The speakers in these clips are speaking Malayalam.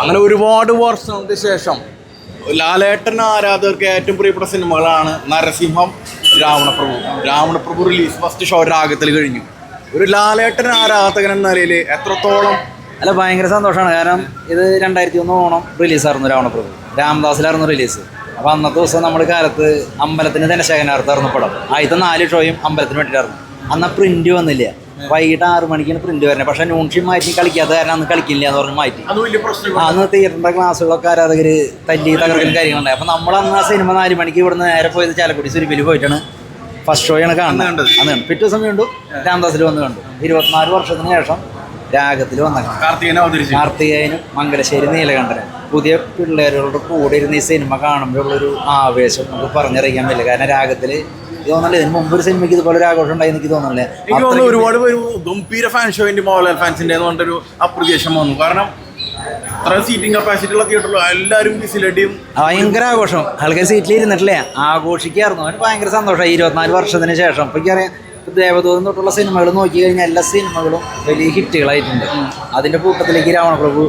അങ്ങനെ ഒരുപാട് വർഷങ്ങൾക്ക് ശേഷം ലാലേട്ടൻ ആരാധകർക്ക് ഏറ്റവും പ്രിയപ്പെട്ട സിനിമകളാണ് Narasimham Ravanaprabhu. Ravanaprabhu release first show രാഗത്തിൽ കഴിഞ്ഞു. ഒരു ലാലേട്ടൻ ആരാധകൻ എന്ന നിലയിൽ എത്രത്തോളം അല്ല ഭയങ്കര സന്തോഷമാണ്. കാരണം ഇത് രണ്ടായിരത്തി ഒന്ന് ഓണം റിലീസായിരുന്നു രാവണപ്രഭു. രാംദാസിലായിരുന്നു റിലീസ് അപ്പോൾ അന്നത്തെ ദിവസം നമ്മുടെ കാലത്ത് അമ്പലത്തിന് ധനശേഖരനാർത്തായിരുന്നു പടം. ആദ്യത്തെ നാല് ഷോയും അമ്പലത്തിന് വേണ്ടിയിട്ടായിരുന്നു. അന്ന് പ്രിന്റ് വന്നില്ല. വൈകിട്ട് ആറ് മണിക്കാണ് പ്രിന്റ് വരുന്നത്. പക്ഷേ ന്യൂൺഷി മാറ്റി കളിക്കാത്ത കാരണം അന്ന് കളിക്കില്ല എന്ന് പറഞ്ഞ് മാറ്റി. അന്ന് തിയേറ്ററിന്റെ ക്ലാസ്സുകളൊക്കെ ആരാധകർ തല്ലി തകർക്കൽ കാര്യങ്ങളുണ്ടായി. അപ്പൊ നമ്മൾ അന്ന് ആ സിനിമ നാല് മണിക്ക് ഇവിടുന്ന് നേരെ പോയത് ചാലക്കുടി സുരുപ്പിൽ പോയിട്ടാണ് ഫസ്റ്റ് ഷോയാണ് കാണുന്നത്. അന്ന് പിറ്റേ ദിവസം വീണ്ടും രാംദാസിൽ വന്ന് കണ്ടു. ഇരുപത്തിനാല് വർഷത്തിന് ശേഷം രാഗത്തിൽ വന്ന കാർത്തികേയനും മംഗലശ്ശേരി നീലകണ്ഠനും. പുതിയ പിള്ളേരുടെ കൂടെ ഇരുന്ന് ഈ സിനിമ കാണുമ്പോഴുള്ളൊരു ആവേശം നമുക്ക് പറഞ്ഞറിയിക്കാൻ പറ്റില്ല. കാരണം രാഗത്തിൽ ഇത് തോന്നല്ലേ ഇതിന് മുമ്പ് ഒരു സിനിമയ്ക്ക് ഇതുപോലെ ഒരു ആഘോഷം ഉണ്ടായി എനിക്ക് തോന്നല്ലേ എനിക്ക് തോന്നുന്നു ഒരുപാട് പേര് ഗംഭീര ഫാൻ ഷോയിന്റെ മോഹൻലാൽ ഫാൻസിന്റെ പറഞ്ഞിട്ടൊരു അപ്രിസിയേഷൻ വന്നു. കാരണം സീറ്റിംഗ് കപ്പാസിറ്റി ഉള്ള തിയേറ്ററിൽ എല്ലാവരും ഭയങ്കര ആഘോഷം. ആൾക്കാർ സീറ്റിൽ ഇരുന്നിട്ടില്ലേ? ആഘോഷിക്കായിരുന്നു. അവന് ഭയങ്കര സന്തോഷമായി. ഇരുപത്തിനാല് വർഷത്തിന് ശേഷം. ഇപ്പൊ എനിക്കറിയാം ഇപ്പൊ ദേവദൂതം തൊട്ടുള്ള സിനിമകൾ നോക്കി കഴിഞ്ഞാൽ എല്ലാ സിനിമകളും വലിയ ഹിറ്റുകളായിട്ടുണ്ട്. അതിന്റെ കൂട്ടത്തിലേക്ക് രാവണപ്രഭു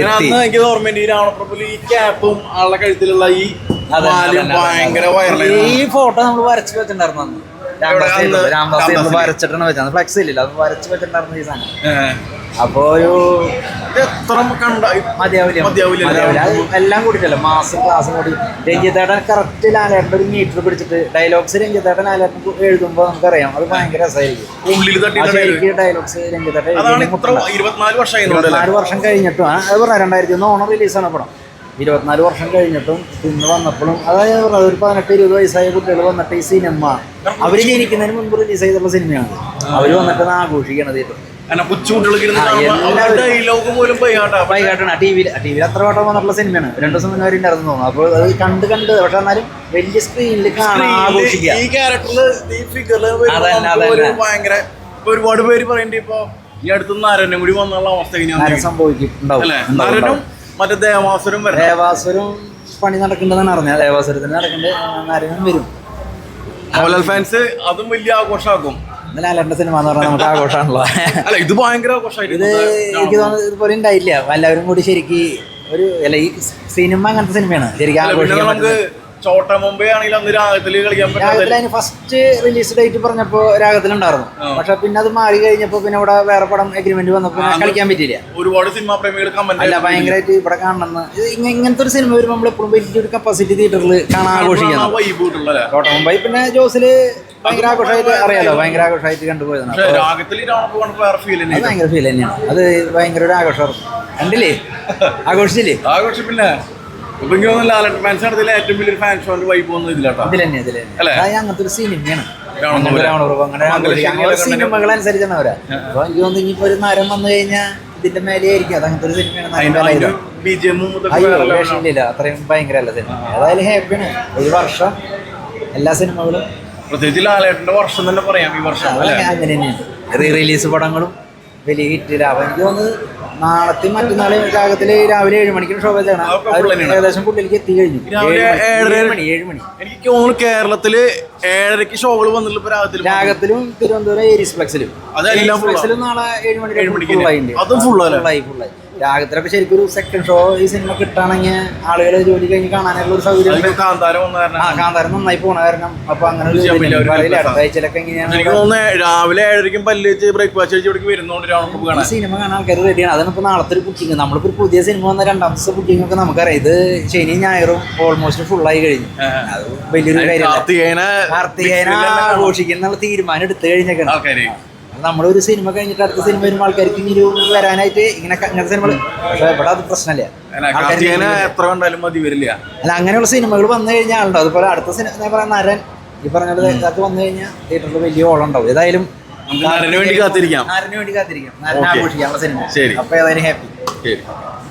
എനിക്ക് ഓർമ്മയുണ്ട് ഈ രാവണപ്രഭുൽ ഈ ക്യാപ്പും ആളുടെ കഴുത്തിലുള്ള ഈ ഭയങ്കര ഈ ഫോട്ടോ നമ്മൾ വരച്ചു വെച്ചിട്ടുണ്ടായിരുന്നു രാംദാസ് രാംദാസിൽ. വരച്ചിട്ടാണ് വെച്ചത്. ഫ്ലെക്സ് ഇല്ല അത് വരച്ചു വെച്ചിട്ടുണ്ടായിരുന്നു ഈ സാധനം. അപ്പൊ ഒരു എല്ലാം കൂടിയിട്ടല്ലോ? മാസം ക്ലാസ് കൂടി. രഞ്ജിത്തേട്ടൻ കറക്റ്റ് ലാലേട്ടന്റെ ഒരു മീറ്റർ പിടിച്ചിട്ട് ഡയലോഗ്സ് രഞ്ജിത്തേട്ടൻ ലാലേട്ടൻ എഴുതുമ്പോൾ നമുക്കറിയാം. അത് ഭയങ്കര രസമായിരിക്കും ഡയലോഗ്സ് രഞ്ജിത്തേട്ടൻ ഇരുപത്തിനാല് വർഷം കഴിഞ്ഞിട്ടും അത് പറഞ്ഞ രണ്ടായിരത്തി ഒന്ന് ഓണം റിലീസാണ് പടം. ഇരുപത്തിനാല് വർഷം കഴിഞ്ഞിട്ടും ഇന്ന് വന്നപ്പോഴും അതായത് പറഞ്ഞത് ഒരു പതിനെട്ട് ഇരുപത് വയസ്സായ കുട്ടികൾ വന്നിട്ട് ഈ സിനിമ അവർ ജനിക്കുന്നതിന് മുൻപ് റിലീസ് ചെയ്തിട്ടുള്ള സിനിമയാണ്. അവർ വന്നിട്ട് ഒന്ന് ആഘോഷിക്കണം തീർത്തും അങ്ങനെ കൊച്ചുകുട്ടികളൊക്കെ ആ, കാണുമ്പോൾ അവരുടെ എല്ലാവരും- ഡയലോഗ് പോലും പോയാട്ടാ വൈകാട്ടാണ് ടി വിയിൽ ടി വിയിൽ അത്ര വട്ടം വന്നിട്ടുള്ള സിനിമയാണ്. രണ്ടു ദിവസം മുന്നേ ഉണ്ടായിരുന്നു തോന്നുന്നു. അപ്പോൾ അത് കണ്ട് കണ്ട് പക്ഷെ എന്നാലും വലിയ സ്ക്രീനിൽ കാണാൻ ആഘോഷിക്കുക. ഈ. ഭയങ്കര ഒരുപാട് പേര് പറയണ്ടിപ്പോ ഈ അടുത്ത് നരനും കൂടി വന്നുള്ള അവസ്ഥ സംഭവിക്കും. മറ്റേ ദേവാസുരം വരണം. ദേവാസുരം പണി നടക്കുന്നുണ്ടെന്നാണ് അറിഞ്ഞാൽ ദേവാസുരത്തിന് നടക്കുന്നുണ്ട് നരനും വരും. മോഹൻലാൽ ഫാൻസ് അതും വലിയ ആഘോഷമാക്കും. ലാലേട്ടന്റെ സിനിമ എന്ന് പറഞ്ഞാൽ നമുക്ക് ആഘോഷമാണല്ലോ. അല്ല ഇത് ഭയങ്കര ഇത് ആഘോഷമായിരുന്നു എനിക്ക് തോന്നുന്നത് ഇതുപോലെ ഉണ്ടായില്ല. എല്ലാവരും കൂടി ശരിക്ക് ഒരു അല്ല ഈ സിനിമ അങ്ങനത്തെ സിനിമയാണ് ശരിക്കും ആഘോഷിക്കാൻ ചോട്ട മുംബൈ ആണെങ്കിലും അന്ന് രാഗത്തിൽ കളിക്കാൻ രാഗത്തിൽ അതിന് ഫസ്റ്റ് റിലീസ് ഡേറ്റ് പറഞ്ഞപ്പോ രാഗത്തിലുണ്ടായിരുന്നു ഉണ്ടായിരുന്നു. പക്ഷെ പിന്നെ അത് മാറി കഴിഞ്ഞപ്പോ പിന്നെ ഇവിടെ വേറെ പടം അഗ്രിമെന്റ് വന്നപ്പോ കളിക്കാൻ പറ്റിയില്ല. ഒരുപാട് സിനിമാ പ്രേമികൾ അല്ല ഭയങ്കരമായിട്ട് ഇവിടെ കാണണമെന്ന്. ഇങ്ങനത്തെ ഒരു സിനിമ വരുമ്പോൾ നമ്മൾ എപ്പോഴും വലിയൊരു കപ്പാസിറ്റി തിയേറ്ററിൽ കാണാൻ ആഘോഷിക്കുന്നത് ചോട്ട മുമ്പായി മുംബൈ പിന്നെ ജോസിൽ ഭയങ്കര ആഘോഷമായിട്ട് അറിയാലോ ഭയങ്കര ആഘോഷമായിട്ട് കണ്ടുപോയതാണ്. ഭയങ്കര ഫീൽ തന്നെയാണ്. അത് ഭയങ്കര ഒരു ആഘോഷം കണ്ടില്ലേ? ആഘോഷിച്ചില്ലേ? ആഘോഷം പിന്നെ ഇപ്പൊ എനിക്ക് തോന്നുന്നു ലാലട്ട് ഫാൻസ് നടത്തില്ല ഏറ്റവും വലിയൊരു ഫാൻ ഷോന്റെ വൈബ് ഒന്നും ഇതിലാട്ടോ. ഇതിൽ തന്നെ ഇതിൽ അല്ലേ? തന്നെ അതായത് അങ്ങനത്തെ ഒരു സിനിമയാണ് അവരാ. അപ്പൊ എനിക്ക് തോന്നുന്നു ഇനിയിപ്പോ ഒരു നരം വന്നു കഴിഞ്ഞാൽ ഇതിന്റെ മേലെ ആയിരിക്കും. അത് അങ്ങനത്തെ ഒരു സിനിമയാണ് അതിന്റെ മേലെ അതിന്റെ ആയിരിക്കും. ബി ജി എമ്മും ഇതൊക്കെ അയ്യോ വേറെ level ആണ്. രക്ഷയില്ല അത്രയും ഭയങ്കര അല്ല സിനിമ. ഏതായാലും ഹാപ്പിയാണ് ഒരു വർഷം. എല്ലാ സിനിമകളും. പ്രത്യേകിച്ച് ലാലേട്ടന്റെ വർഷം തന്നെ പറയാം ഈ വർഷം അല്ലേ? അങ്ങനെ തന്നെയാണ്. റീ റിലീസ് പടങ്ങളും വലിയ ഹിറ്റിലാവും എനിക്ക് തോന്നുന്നു നാളത്തെ മറ്റന്നാളെ രാഗത്തിൽ രാവിലെ ഏഴ് മണിക്ക് ഷോ വെച്ചാണ്. ഏകദേശം പുള്ളിലേക്ക് എത്തി കഴിഞ്ഞു. ഏഴ് മണി, എനിക്ക് തോന്നുന്നു കേരളത്തിൽ ഏഴരക്ക് ഷോകൾ വന്നിട്ടുള്ള രാഗത്തിൽ രാഗത്തിലും തിരുവനന്തപുരം ഏരിസ് ഫ്ലെക്സിലും നാളെ ഏഴ് മണി. അതും ആയി full ആയി. രാഗത്തിലൊക്കെ ശരിക്കും ഒരു സെക്കൻഡ് ഷോ ഈ സിനിമ കിട്ടുകയാണെങ്കിൽ ആളുകൾ ജോലി കഴിഞ്ഞ് കാണാനുള്ള ഒരു സൗകര്യം ആ കാന്താരം നന്നായി പോണ കാരണം. അപ്പൊ അങ്ങനെ ഒരു. അടുത്ത ആഴ്ചയിലൊക്കെ എങ്ങനെയാണ് രാവിലെ ഏഴരയ്ക്കും പല്ല് വെച്ച് ബ്രേക്ക്ഫാസ്റ്റ് കഴിച്ച് വരുന്നോണ്ട് സിനിമ കാണാൻ ആൾക്കാർ റെഡിയാണ് അതാണ് ഇപ്പൊ നാളത്തെ ഒരു ബുക്കിംഗ് നമ്മളിപ്പോ ഒരു പുതിയ സിനിമ വന്ന രണ്ടാമത്തെ ബുക്കിംഗ് ഒക്കെ നമുക്കറിയാം. ഇത് ശനി ഞായറും ഓൾമോസ്റ്റ് ഫുൾ ആയി കഴിഞ്ഞു. അത് വലിയൊരു കാര്യം കാർത്തികേനെ ആഘോഷിക്കുന്ന തീരുമാനം എടുത്തു കഴിഞ്ഞേക്കണം. നമ്മളൊരു സിനിമ കഴിഞ്ഞിട്ട് അടുത്ത സിനിമ വരുമ്പോൾ ആൾക്കാർക്ക് ഇനി വരാനായിട്ട് ഇങ്ങനെ ഇങ്ങനത്തെ സിനിമകൾ പക്ഷേ ഇവിടെ അത് പ്രശ്നമില്ല. എത്ര കണ്ടാലും മതി വരില്ല. അല്ല അങ്ങനെയുള്ള സിനിമകൾ വന്നു കഴിഞ്ഞാൽ ആളുണ്ടോ അതുപോലെ അടുത്ത സിനിമ ഞാൻ പറയാം നരൻ ഈ പറഞ്ഞ ഇതൊക്കെ വന്നു കഴിഞ്ഞാൽ തിയേറ്ററിൽ വലിയ ഓളം ഉണ്ടാവും ഏതായാലും നരന് വേണ്ടി കാത്തിരിക്കാം. നരന് വേണ്ടി കാത്തിരിക്കാം. നരനെ ആഘോഷിക്കാം സിനിമ. അപ്പൊ ഏതായാലും ഹാപ്പി. ശരി.